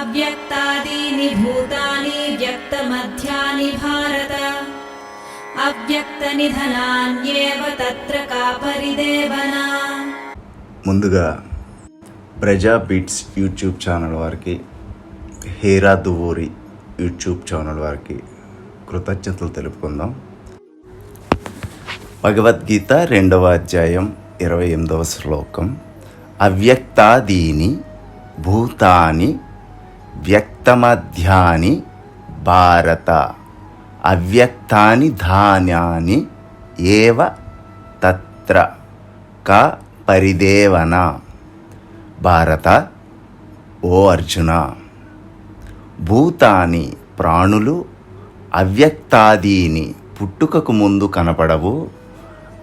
అవ్యక్తాదీని భూతాని వ్యక్తమధ్యాని భారత. అవ్యక్తనిధనాన్యేవ తత్ర కాపరిదేవనా ముందుగా ప్రజా బీట్స్ యూట్యూబ్ ఛానల్ వారికి హేరా దువూరి యూట్యూబ్ ఛానల్ వారికి కృతజ్ఞతలు తెలుపుకుందాం. భగవద్గీత రెండవ అధ్యాయం ఇరవై ఎనిమిదవ శ్లోకం. అవ్యక్తాదీని భూతాని వ్యక్తమధ్యాని భారత అవ్యక్తాని ధాన్యాని ఏవ తత్ర క పరిదేవన. భారత ఓ అర్జున. భూతాని ప్రాణులు అవ్యక్తాదీని పుట్టుకకు ముందు కనపడవు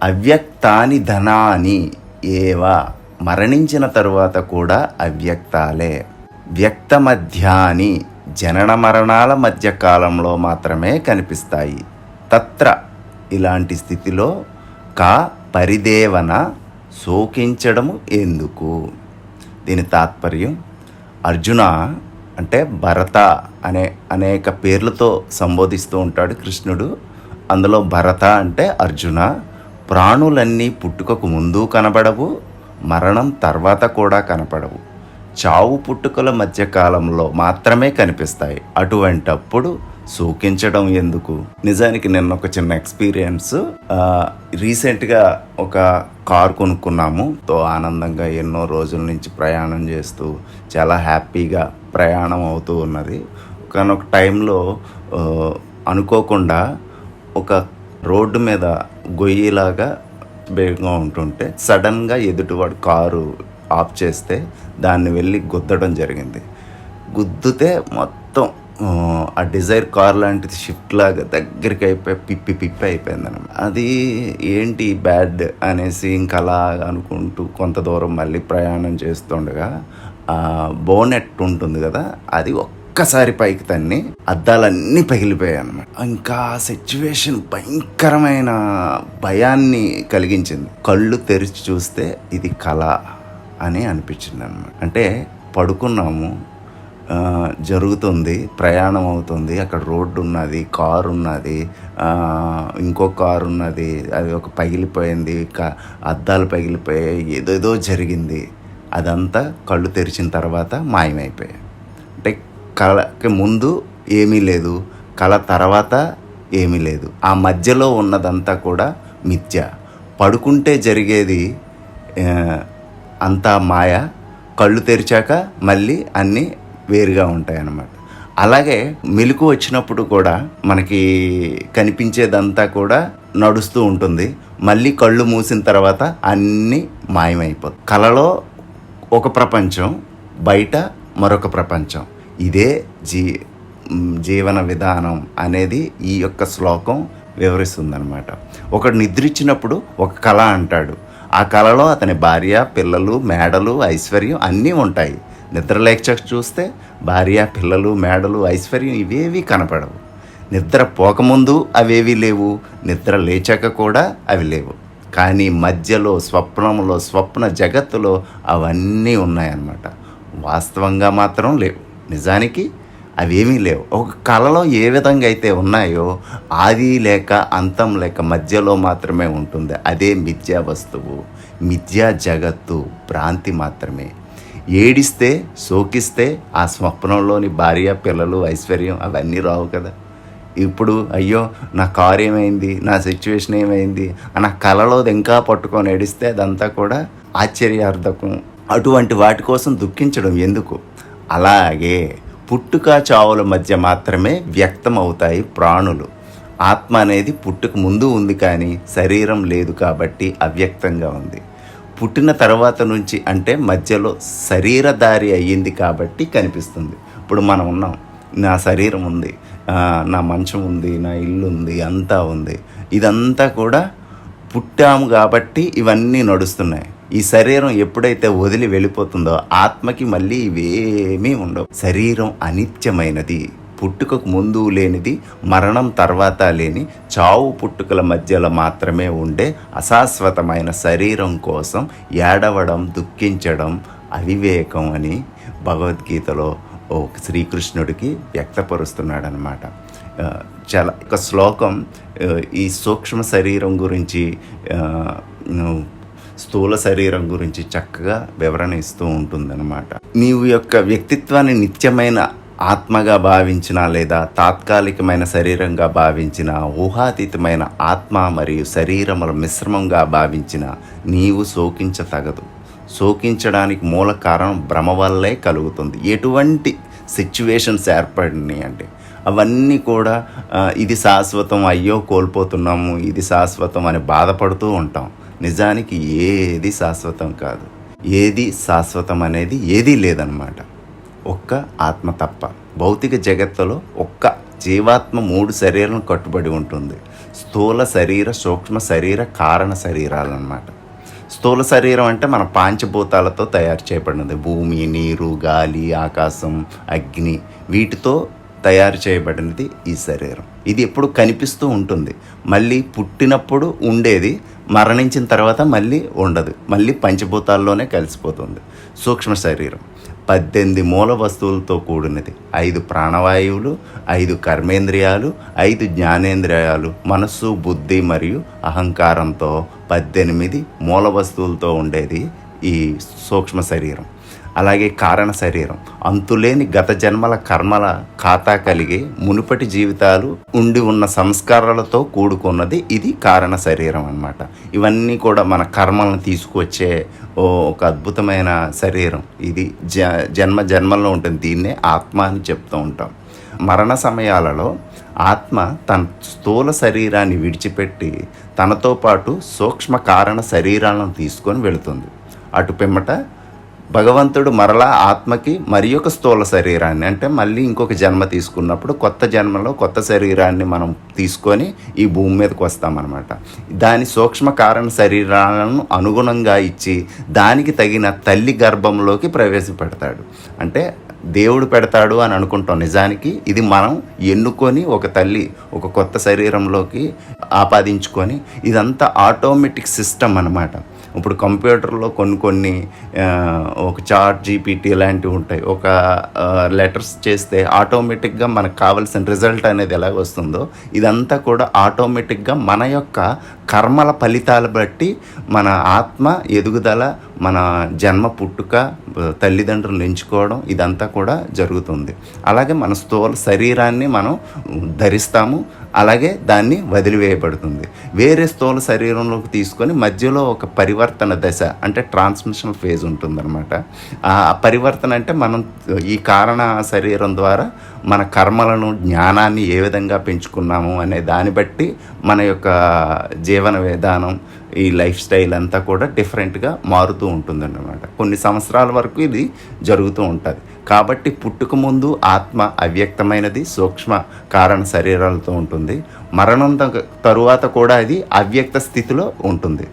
అవ్యక్తాని ధనాని ఏవ మరణించిన తరువాత కూడా అవ్యక్తాలే. వ్యక్త మధ్యాని జనన మరణాల మధ్య కాలంలో మాత్రమే కనిపిస్తాయి. తత్ర ఇలాంటి స్థితిలో కా పరిదేవన శోకించడము ఎందుకు? దీని తాత్పర్యం అర్జున అంటే భరత అనే అనేక పేర్లతో సంబోధిస్తూ ఉంటాడు కృష్ణుడు. అందులో భరత అంటే అర్జున. ప్రాణులన్నీ పుట్టుకకు ముందు కనబడవు మరణం తర్వాత కూడా కనపడవు. చావు పుట్టుకల మధ్య కాలంలో మాత్రమే కనిపిస్తాయి. అటువంటప్పుడు సూకించడం ఎందుకు? నిజానికి నిన్న ఒక చిన్న ఎక్స్పీరియన్స్ రీసెంట్గా ఒక కార్ కొనుక్కున్నాము. తో ఆనందంగా ఎన్నో రోజుల నుంచి ప్రయాణం చేస్తూ చాలా హ్యాపీగా ప్రయాణం అవుతూ ఉన్నది. కానీ ఒక టైంలో అనుకోకుండా ఒక రోడ్డు మీద గొయ్యిలాగా వేగంగా ఉంటుంటే సడన్గా ఎదుటివాడు కారు ఆఫ్ చేస్తే దాన్ని వెళ్ళి గుద్దడం జరిగింది. గుద్దితే మొత్తం ఆ, డిజైర్ కార్ లాంటిది షిఫ్ట్ లాగా దగ్గరికి అయిపోయి పిప్పి పిప్పి అయిపోయింది అనమాట అది ఏంటి బ్యాడ్ అనేసి ఇంకా అలా అనుకుంటూ కొంత దూరం మళ్ళీ ప్రయాణం చేస్తుండగా ఆ బోనెట్ ఉంటుంది కదా అది ఒక్కసారి పైకి తన్ని అద్దాలన్నీ పగిలిపోయాయి అనమాట ఇంకా సిచ్యువేషన్ భయంకరమైన భయాన్ని కలిగించింది. కళ్ళు తెరిచి చూస్తే ఇది కళ. అని అనిపించింది అనమాట అంటే పడుకున్నాము జరుగుతుంది ప్రయాణం అవుతుంది అక్కడ రోడ్డు ఉన్నది కారు ఉన్నది ఇంకో కారు ఉన్నది అది ఒక పగిలిపోయింది అద్దాలు పగిలిపోయాయి ఏదేదో జరిగింది. అదంతా కళ్ళు తెరిచిన తర్వాత మాయమైపోయాయి. అంటే కళకి ముందు ఏమీ లేదు కళ తర్వాత ఏమీ లేదు. ఆ మధ్యలో ఉన్నదంతా కూడా మిథ్య. పడుకుంటే జరిగేది అంతా మాయ కళ్ళు తెరిచాక మళ్ళీ అన్నీ వేరుగా ఉంటాయి అన్నమాట అలాగే మెలకు వచ్చినప్పుడు కూడా మనకి కనిపించేదంతా కూడా నడుస్తూ ఉంటుంది. మళ్ళీ కళ్ళు మూసిన తర్వాత అన్నీ మాయమైపోతుంది కలలో ఒక ప్రపంచం బయట మరొక ప్రపంచం. ఇదే జీ జీవన విధానం అనేది ఈ యొక్క శ్లోకం వివరిస్తుందనమాట ఒకడు నిద్రించినప్పుడు ఒక కళ అంటాడు. ఆ కళలో అతని భార్య పిల్లలు మేడలు ఐశ్వర్యం అన్నీ ఉంటాయి. నిద్రలేచ చూస్తే భార్య పిల్లలు మేడలు ఐశ్వర్యం ఇవేవి కనపడవు. నిద్ర పోకముందు అవేవి లేవు. నిద్ర లేచాక కూడా అవి లేవు. కానీ మధ్యలో స్వప్నంలో స్వప్న జగత్తులో అవన్నీ ఉన్నాయన్నమాట. వాస్తవంగా మాత్రం లేవు. నిజానికి అవేమీ లేవు. ఒక కళలో ఏ విధంగా అయితే ఉన్నాయో ఆది లేక అంతం లేక మధ్యలో మాత్రమే ఉంటుంది. అదే మిథ్యా వస్తువు మిథ్యా జగత్తు భ్రాంతి మాత్రమే. ఏడిస్తే శోకిస్తే ఆ స్వప్నంలోని భార్య పిల్లలు ఐశ్వర్యం అవన్నీ రావు కదా. ఇప్పుడు అయ్యో నా కారు ఏమైంది? నా సిచ్యువేషన్ ఏమైంది? నా కళలో ఇంకా పట్టుకొని ఏడిస్తే అదంతా కూడా ఆశ్చర్యార్థకం. అటువంటి వాటి కోసం దుఃఖించడం ఎందుకు? అలాగే పుట్టుక చావుల మధ్య మాత్రమే వ్యక్తం అవుతాయి ప్రాణులు. ఆత్మ అనేది పుట్టుక ముందు ఉంది కానీ శరీరం లేదు కాబట్టి అవ్యక్తంగా ఉంది. పుట్టిన తర్వాత నుంచి అంటే మధ్యలో శరీరధారి అయ్యింది కాబట్టి కనిపిస్తుంది. ఇప్పుడు మనం ఉన్నాం. నా శరీరం ఉంది. నా మంచం ఉంది నా ఇల్లు ఉంది అంతా ఉంది. ఇదంతా కూడా పుట్టాము కాబట్టి ఇవన్నీ నడుస్తున్నాయి. ఈ శరీరం ఎప్పుడైతే వదిలి వెళ్ళిపోతుందో ఆత్మకి మళ్ళీ ఇవేమీ ఉండవు. శరీరం అనిత్యమైనది పుట్టుకకు ముందు లేనిది మరణం తర్వాత లేని చావు పుట్టుకల మధ్యలో మాత్రమే ఉండే అశాశ్వతమైన శరీరం కోసం ఏడవడం దుఃఖించడం అవివేకం అని భగవద్గీతలో ఓ శ్రీకృష్ణుడికి వ్యక్తపరుస్తున్నాడనమాట. చాలా ఒక శ్లోకం ఈ సూక్ష్మ శరీరం గురించి స్థూల శరీరం గురించి చక్కగా వివరణ ఇస్తూ ఉంటుందన్నమాట. నీవు యొక్క వ్యక్తిత్వాన్ని నిత్యమైన ఆత్మగా భావించిన లేదా తాత్కాలికమైన శరీరంగా భావించిన ఊహాతీతమైన ఆత్మ మరియు శరీరముల మిశ్రమంగా భావించిన నీవు శోకించతగదు. శోకించడానికి మూల కారణం భ్రమ వల్లే కలుగుతుంది. ఎటువంటి సిచ్యువేషన్స్ ఏర్పడినాయి అంటే అవన్నీ కూడా ఇది శాశ్వతం అయ్యో కోల్పోతున్నాము ఇది శాశ్వతం అని బాధపడుతూ ఉంటాం. నిజానికి ఏది శాశ్వతం కాదు. ఏది శాశ్వతం అనేది ఏదీ లేదనమాట ఒక్క ఆత్మ తప్ప. భౌతిక జగత్తులో ఒక్క జీవాత్మ మూడు శరీరం కట్టుబడి ఉంటుంది. స్థూల శరీర సూక్ష్మ శరీర కారణ శరీరాలన్నమాట. స్థూల శరీరం అంటే మన పాంచభూతాలతో తయారు చేయబడినది. భూమి నీరు గాలి ఆకాశం అగ్ని వీటితో తయారు చేయబడినది ఈ శరీరం. ఇది ఎప్పుడు కనిపిస్తూ ఉంటుంది. మళ్ళీ పుట్టినప్పుడు ఉండేది మరణించిన తర్వాత మళ్ళీ ఉండదు. మళ్ళీ పంచభూతాల్లోనే కలిసిపోతుంది. సూక్ష్మ శరీరం. పద్దెనిమిది మూల వస్తువులతో కూడినది. ఐదు ప్రాణవాయువులు ఐదు కర్మేంద్రియాలు ఐదు జ్ఞానేంద్రియాలు. మనస్సు బుద్ధి మరియు అహంకారంతో పద్దెనిమిది మూల వస్తువులతో ఉండేది ఈ సూక్ష్మ శరీరం అలాగే కారణ శరీరం. అంతులేని గత జన్మల కర్మల ఖాతా కలిగి మునుపటి జీవితాలు ఉండి ఉన్న సంస్కారాలతో కూడుకున్నది ఇది కారణ శరీరం అన్నమాట. ఇవన్నీ కూడా మన కర్మలను తీసుకొచ్చే ఓ ఒక అద్భుతమైన శరీరం. ఇది జ జన్మ జన్మల్లో ఉంటుంది. దీన్నే ఆత్మ అని చెప్తూ ఉంటాం. మరణ సమయాలలో ఆత్మ తన స్థూల శరీరాన్ని విడిచిపెట్టి తనతో పాటు సూక్ష్మ కారణ శరీరాలను తీసుకొని వెళుతుంది. అటు పిమ్మట భగవంతుడు మరలా ఆత్మకి మరి ఒక స్థూల శరీరాన్ని అంటే మళ్ళీ ఇంకొక జన్మ తీసుకున్నప్పుడు కొత్త జన్మలో కొత్త శరీరాన్ని మనం తీసుకొని ఈ భూమి మీదకి వస్తామన్నమాట. దాని సూక్ష్మ కారణ శరీరాలను అనుగుణంగా ఇచ్చి దానికి తగిన తల్లి గర్భంలోకి ప్రవేశపెడతాడు. అంటే దేవుడు పెడతాడు అని అనుకుంటాం నిజానికి ఇది మనం ఎన్నుకొని ఒక తల్లి ఒక కొత్త శరీరంలోకి ఆపాదించుకొని ఇదంతా ఆటోమేటిక్ సిస్టమ్ అన్నమాట. ఇప్పుడు కంప్యూటర్లో కొన్ని కొన్ని ఒక చార్ట్ జీపీటీ లాంటివి ఉంటాయి. ఒక లెటర్స్ చేస్తే ఆటోమేటిక్గా మనకు కావాల్సిన రిజల్ట్ అనేది ఎలాగ వస్తుందో ఇదంతా కూడా ఆటోమేటిక్గా మన యొక్క కర్మల ఫలితాలు బట్టి మన ఆత్మ ఎదుగుదల మన జన్మ పుట్టుక తల్లిదండ్రులను ఎంచుకోవడం ఇదంతా కూడా జరుగుతుంది. అలాగే మన స్థూల శరీరాన్ని మనం ధరిస్తాము అలాగే దాన్ని వదిలివేయబడుతుంది. వేరే స్థూల శరీరంలోకి తీసుకొని మధ్యలో ఒక పరివర్తన దశ అంటే ట్రాన్స్మిషన్ ఫేజ్ ఉంటుందన్నమాట. ఆ పరివర్తన అంటే మనం ఈ కారణ శరీరం ద్వారా మన కర్మలను జ్ఞానాన్ని ఏ విధంగా పెంచుకున్నాము అనే దాన్ని బట్టి మన యొక్క జీవన విధానం ఈ లైఫ్ స్టైల్ అంతా కూడా డిఫరెంట్గా మారుతూ ఉంటుందన్నమాట. కొన్ని సంవత్సరాల వరకు ఇది జరుగుతూ ఉంటుంది. కాబట్టి పుట్టుక ముందు ఆత్మ అవ్యక్తమైనది సూక్ష్మ కారణ శరీరాలతో ఉంటుంది. మరణం తరువాత కూడా అది అవ్యక్త స్థితిలో ఉంటుంది.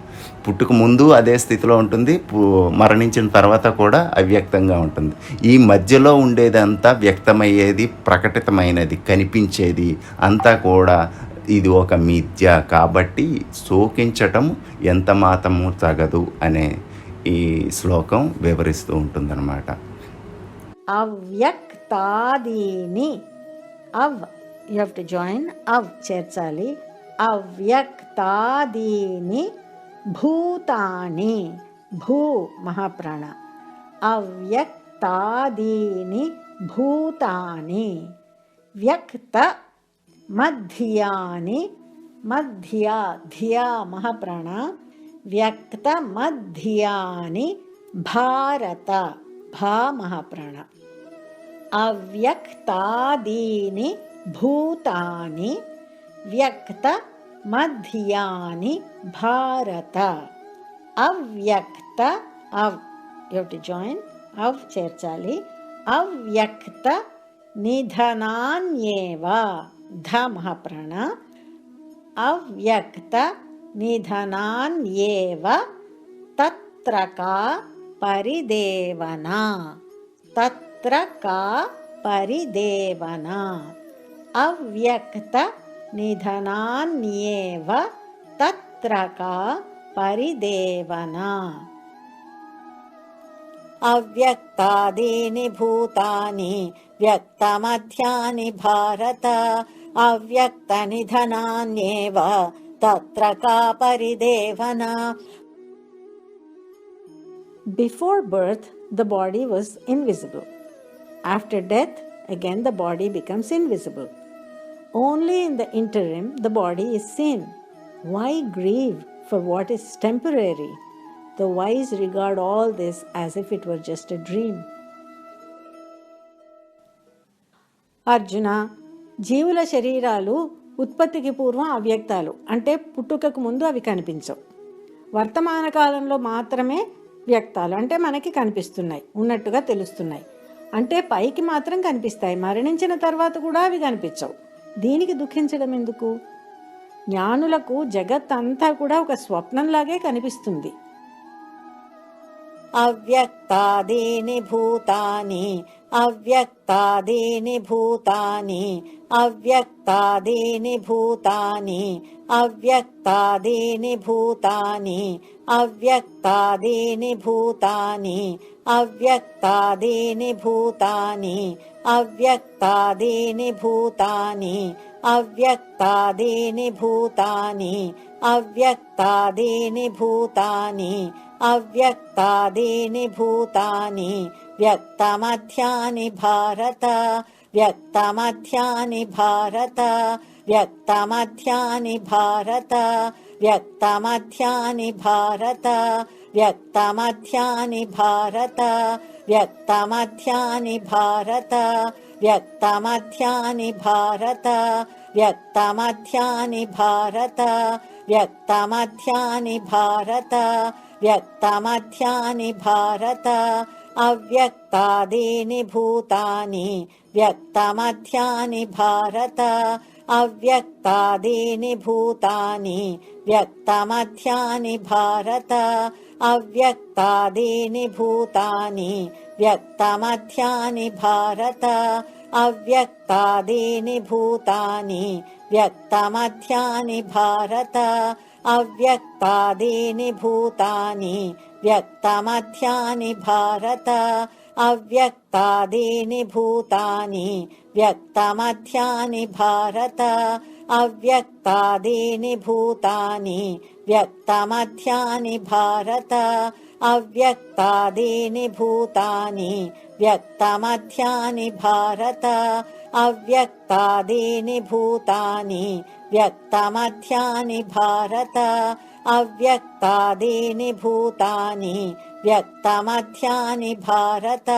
పుట్టుక ముందు అదే స్థితిలో ఉంటుంది పు- మరణించిన తర్వాత కూడా అవ్యక్తంగా ఉంటుంది. ఈ మధ్యలో ఉండేదంతా వ్యక్తమయ్యేది ప్రకటితమైనది కనిపించేది అంతా కూడా ఇది ఒక మిథ్య. కాబట్టి శోకించటం ఎంత మాత్రము తగదు అనే ఈ శ్లోకం వివరిస్తూ ఉంటుందన్నమాట. అవ్యక్తాదీని. అవ్ యు హ్యావ్ టు జాయిన్. అవ్ చేర్చాలి. అవ్యక్తాదీని. भूतानि भू महाप्राण अव्यक्तादीनि भूतानि व्यक्तमध्यानि मध्या धिया महाप्राण व्यक्तमध्यानि भारत भा महाप्राण अव्यक्तादीनि भूतानि व्यक्त వ్యక్త మధ్యాని భారత అవ్యక్త అవ్ యూ టు జాయిన్ అవ్ చేర్చాలి అవ్యక్త నిధనాన్యేవ ధ మహాప్రాణ అవ్యక్త నిధనాన్యేవ తత్ర కా పరిదేవనా తత్ర కా పరిదేవనా అవ్యక్త निधनान्येव तत्र का परिदेवना। अव्यक्तादीनि भूतानि, व्यक्तमध्यानि भारत, अव्यक्तनिधनान्येव तत्र का परिदेवना। Before birth the body was invisible after death again the body becomes invisible Only in the interim, the body is seen. Why grieve for what is temporary? The wise regard all this as if it were just a dream. Arjuna జీవుల శరీరాలు ఉత్పత్తికి పూర్వం అవ్యక్తాలు అంటే పుట్టుకకు ముందు అవి కనిపించవు వర్తమాన కాలంలో మాత్రమే వ్యక్తాలు అంటే మనకి కనిపిస్తున్నాయి ఉన్నట్టుగా తెలుస్తున్నాయి అంటే పైకి మాత్రం కనిపిస్తాయి మరణించిన తర్వాత కూడా అవి కనిపించవు దీనికి దుఃఖించడం ఎందుకు? జ్ఞానులకు జగత్ అంతా కూడా ఒక స్వప్నంలాగే కనిపిస్తుంది. అవ్యక్తాదీని భూతాని అవ్యక్తాదీని భూతాని అవ్యక్తాదీని భూతాని అవ్యక్తాదీని భూతాని అవ్యక్తాదీని భూతాని అవ్యక్తాదీని భూతాని अव्यक्तादीनि भूतानि अव्यक्तादीनि भूतानि अव्यक्तादीनि भूतानि अव्यक्तादीनि भूतानि व्यक्तमध्यानि भारत व्यक्तमध्यानि भारत व्यक्तमध्यानि भारत व्यक्तमध्यानि भारत व्यक्तमध्यानि भारत व्यक्तमध्यानि भारत व्यक्तमध्यानि भारत व्यक्तमध्यानि भारत व्यक्तमध्यानि भारत व्यक्तमध्यानि भारत अव्यक्तादीनि भूतानि व्यक्तमध्यानि भारत अव्यक्तादीनि भूतानि व्यक्तमध्यानि भारत अव्यक्तादीनि भूतानि व्यक्तमध्यानि भारत। अव्यक्तादीनि भूतानि व्यक्तमध्यानि भारत। अव्यक्तादीनि भूतानि व्यक्तमध्यानि भारत। अव्यक्तादीनि भूतानि व्यक्तमध्यानि भारत। अव्यक्तादीनि भूतानि व्यक्तमध्यानि भारत। अव्यक्तादीनि भूतानि व्यक्तमध्यानि भारत। अव्यक्तादीनि भूतानि व्यक्तमध्यानि भारत। अव्यक्तादीनि भूतानि व्यक्तमध्यानि भारत।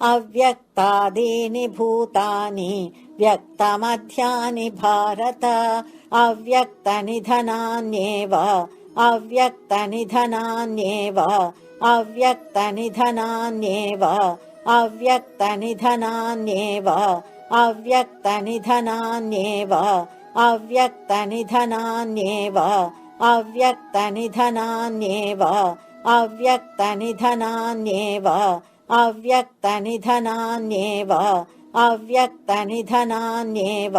अव्यक्तादीनि भूतानि व्यक्तमध्यानि भारत। अव्यक्तनिधनान्येव अव्यक्तनिधनान्येव अव्यक्तनिधनान्येव अव्यक्तनिधनान्येव अव्यक्तनिधनान्येव अव्यक्तनिधनान्येव अव्यक्तनिधनान्येव अव्यक्तनिधनान्येव। అవ్యక్త నిధనాన్యేవ అవ్యక్త నిధనాన్యేవ అవ్యక్త నిధనాన్యేవ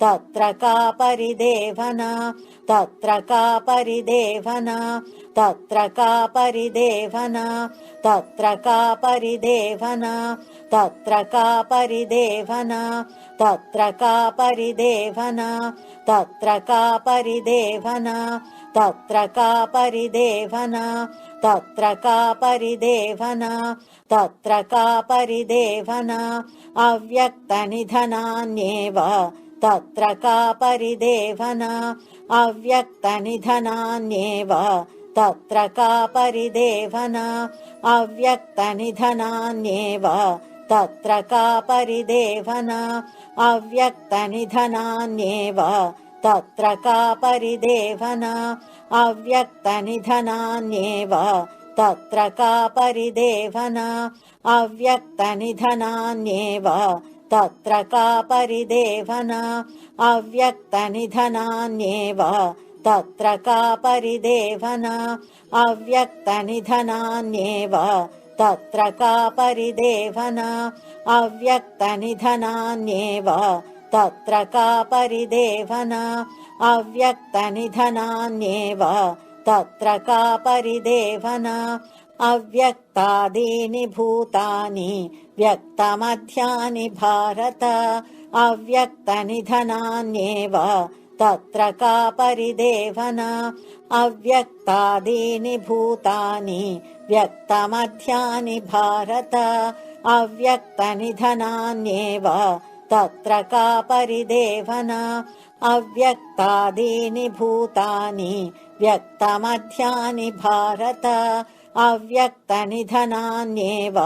అవ్యక్త నిధనాన్యేవ అవ్యక్త నిధనాన్యేవ అవ్యక్త నిధనాన్యేవ తత్ర కా పరిదేవన తత్ర కా పరిదేవన తత్ర కా పరిదేవన తత్ర కా పరిదేవన తత్ర కా तत्र का परिदेवना? तत्र का परिदेवना? अव्यक्तनिधनान्येव। तत्र का परिदेवना? अव्यक्तनिधनान्येव। तत्र का परिदेवना? अव्यक्तनिधनान्येव। तत्र का परिदेवना? अव्यक्तनिधनान्येव। तत्र का परिदेवना? अव्यक्तनिधनान्येव तत्र का परिदेवना? अव्यक्तनिधनान्येव तत्र का परिदेवना? अव्यक्तनिधनान्येव तत्र का परिदेवना? अव्यक्तनिधनान्येव तत्र का परिदेवना? अव्यक्तनिधनान्येव तत्र का परिदेवना अव्यक्तनिधनान्येव तत्र का परिदेवना अव्यक्तादीनि भूतानि व्यक्तमध्यानि भारत अव्यक्तनिधनान्येव तत्र का परिदेवना अव्यक्तादीनि भूतानि व्यक्तमध्यानि भारत अव्यक्तनिधनान्येव तत्र का परिदेवना? अव्यक्तादीनि भूतानि व्यक्तमध्यानि भारत। अव्यक्तनिधनान्येव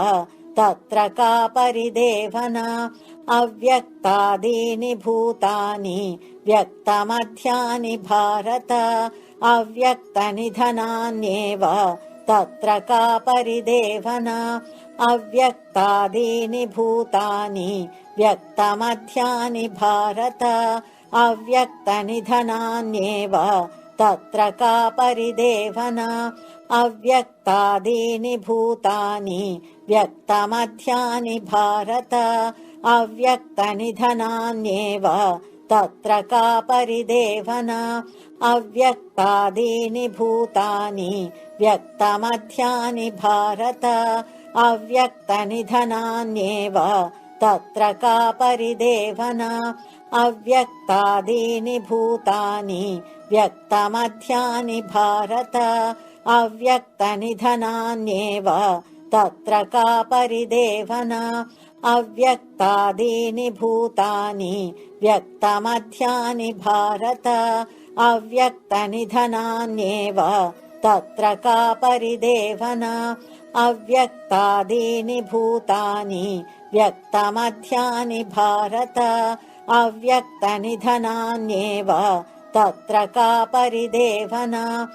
तत्र का परिदेवना? अव्यक्तादीनि भूतानि व्यक्तमध्यानि भारत। अव्यक्तनिधनान्येव तत्र का परिदेवना? अव्यक्तादीनि भूतानि व्यक्तमध्यानि भारत अव्यक्तनिधनान्येव तत्र का परिदेवना? अव्यक्तादीनि भूतानि व्यक्तमध्यानि भारत अव्यक्तनिधनान्येव तत्र का परिदेवना? अव्यक्तादीनि भूतानि व्यक्तमध्यानि भारत अव्यक्तनिधनान्येव तत्र का परिदेवना? अव्यक्तादीनि भूतानि व्यक्तमध्यानि भारत। अव्यक्तनिधनान्येव तत्र का परिदेवना? अव्यक्तादीनि भूतानि व्यक्तमध्यानि भारत। अव्यक्तनिधनान्येव तत्र का परिदेवना? अव्यक्तादीनि भूतानि व्यक्तमध्यानि भारत। अव्यक्तनिधनान्येव तत्र का परिदेवना?